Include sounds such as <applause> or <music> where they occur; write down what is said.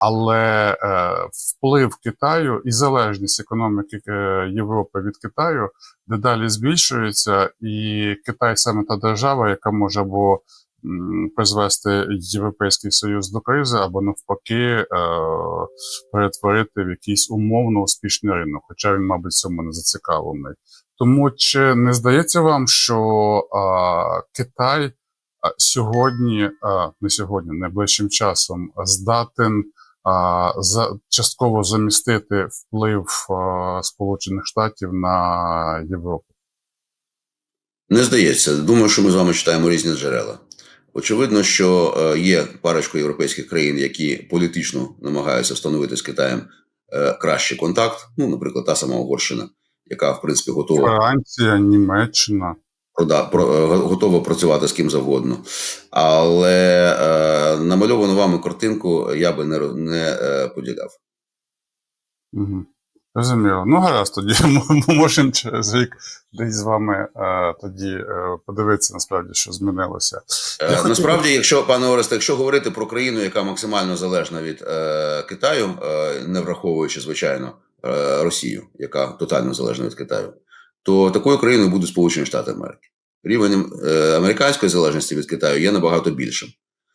Але е, вплив Китаю і залежність економіки е, Європи від Китаю дедалі збільшується, і Китай саме та держава, яка може або призвести Європейський Союз до кризи, або навпаки е, перетворити в якийсь умовно успішний ринок, хоча він, мабуть, цьому не зацікавлений. Тому чи не здається вам, що Китай сьогодні, не сьогодні, найближчим часом здатен за, частково замістити вплив а, Сполучених Штатів на Європу? Не здається. Думаю, що ми з вами читаємо різні джерела. Очевидно, що е, є парочку європейських країн, які політично намагаються встановити з Китаєм е, кращий контакт. Ну, наприклад, та сама Угорщина, яка в принципі готова Франція, Німеччина. прода- про, е, готова працювати з ким завгодно. Але е, намальовану вами картинку я би не, не е, поділяв. Угу. Розуміло. Ну, гаразд, тоді <laughs> ми можемо через рік десь з вами е, тоді е, подивитися насправді, що змінилося. Е, хотів Насправді, якщо пане Оресте, якщо говорити про країну, яка максимально залежна від е, Китаю, е, не враховуючи звичайно е, Росію, яка тотально залежна від Китаю, то такою країною будуть Сполучені Штати Америки. Рівень е, американської залежності від Китаю є набагато більшим.